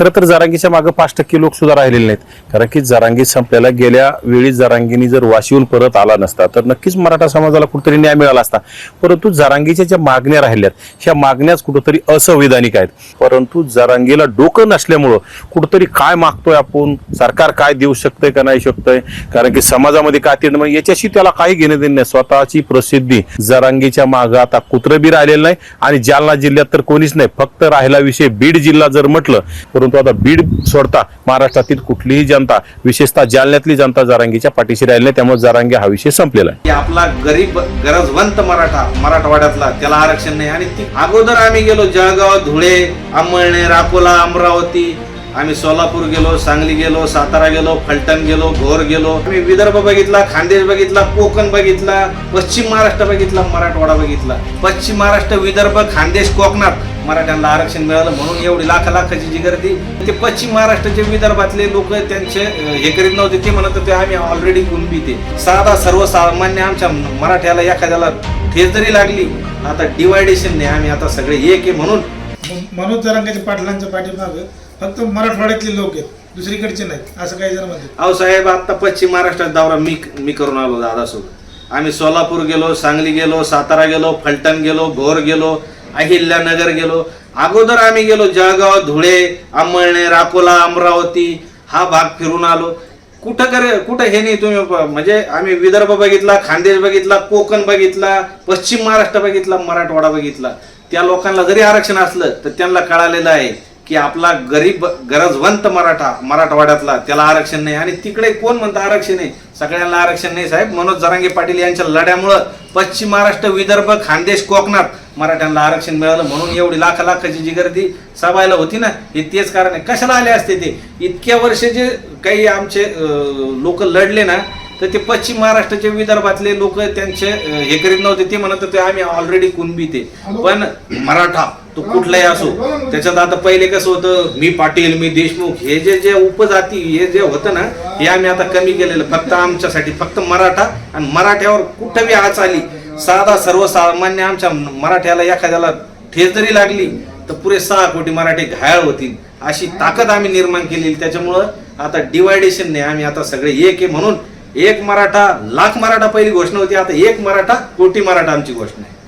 खरं तर जरांगीच्या मागे पाच टक्के लोक सुद्धा राहिलेले नाहीत. कारण की जरांगी संपल्याला गेल्या वेळी जरांगीनी जर वाशीहून परत आला नसता तर नक्कीच मराठा समाजाला कुठेतरी न्याय मिळाला असता. परंतु जरांगीच्या ज्या मागण्या राहिल्यात ह्या मागण्याच कुठंतरी असंवैधानिक आहेत. परंतु जरांगीला डोकं नसल्यामुळं कुठंतरी काय मागतोय आपण सरकार काय देऊ शकतंय का नाही शकतंय? कारण की समाजामध्ये काय ते म्हणजे याच्याशी त्याला काही घेणं देणे नाही. स्वतःची प्रसिद्धी जरांगीच्या मागं आता कुत्रं बी राहिलेलं नाही आणि जालना जिल्ह्यात तर कोणीच नाही. फक्त राहिला विषय बीड जिल्हा जर म्हटलं परंतु आता बीड सोडता महाराष्ट्रातील कुठलीही जनता विशेषतः जालन्यातली जनता जारांगीच्या पाठीशी राहिली नाही त्यामुळे जरांगी हा विषय संपलेला आहे. की आपला गरीब गरजवंत मराठा मराठवाड्यातला त्याला आरक्षण नाही. आणि ती अगोदर आम्ही गेलो जळगाव धुळे अंमळनेर अकोला अमरावती. आम्ही सोलापूर गेलो सांगली गेलो सातारा गेलो फलटण गेलो घोर गेलो. आम्ही विदर्भ बघितला खानदेश बघितला कोकण बघितला पश्चिम महाराष्ट्र बघितला मराठवाडा बघितला. पश्चिम महाराष्ट्र विदर्भ खानदेश कोकणात. मराठ्यांना आरक्षण मिळालं म्हणून एवढी लाख लाखाची जी गर्दी ते पश्चिम महाराष्ट्राचे विदर्भातले लोक त्यांचे हे करीत नव्हते ते म्हणत होते आम्ही ऑलरेडी कुणबी ते साधा सर्वसामान्य आमच्या मराठ्याला एखाद्याला ठेच जरी लागली आता डिवायडेशन नाही आम्ही आता सगळे एक आहे म्हणून. मनोज जरांगाच्या पाटलांच्या पाठीमागं फक्त मराठवाड्यातले लोक आहेत दुसरीकडचे नाहीत असं काही जण म्हणतात. अहो साहेब आता पश्चिम महाराष्ट्रात दौरा मी मी करून आलो दादासोबत. आम्ही सोलापूर गेलो सांगली गेलो सातारा गेलो फलटण गेलो भोर गेलो अहिल्यानगर गेलो. अगोदर आम्ही गेलो जळगाव धुळे अंमळनेर अकोला अमरावती. हा भाग फिरून आलो. कुठं करे कुठं हे नाही तुम्ही म्हणजे आम्ही विदर्भ बघितला खानदेश बघितला कोकण बघितला पश्चिम महाराष्ट्र बघितला मराठवाडा बघितला. त्या लोकांना जरी आरक्षण असलं तर त्यांना कळालेलं आहे की आपला गरीब गरजवंत मराठा मराठवाड्यातला त्याला आरक्षण नाही. आणि तिकडे कोण म्हणतं आरक्षण आहे? सगळ्यांना आरक्षण नाही साहेब. मनोज जरांगे पाटील यांच्या लढ्यामुळं पश्चिम महाराष्ट्र विदर्भ खानदेश कोकणात मराठ्यांना आरक्षण मिळालं म्हणून एवढी लाख लाखाची जी गर्दी सभायला होती ना हे तेच कारण आहे. कशाला आले असते ते? इतक्या वर्ष जे काही आमचे लोक लढले ना तर ते पश्चिम महाराष्ट्राचे विदर्भातले लोक त्यांचे हे करीत नव्हते. ते म्हणत होते आम्ही ऑलरेडी कुणबी ते. पण मराठा तो कुठलाही असो त्याच्यात आता पहिले कसं होतं मी पाटील मी देशमुख हे जे जे उपजाती हे जे होतं ना हे आम्ही आता कमी केलेलं. फक्त आमच्यासाठी फक्त मराठा आणि मराठ्यावर कुठं बी आज आली. साधा सर्वसामान्य आमच्या मराठ्याला एखाद्याला ठेच जरी लागली तर पुरे सहा कोटी मराठी घायाळ होतील. अशी ताकद आम्ही निर्माण केलेली. त्याच्यामुळं आता डिवायडेशन नाही आम्ही आता सगळे एक आहे म्हणून एक मराठा लाख मराठा पहिली घोषणा होती. आता एक मराठा कोटी मराठा आमची घोषणा आहे.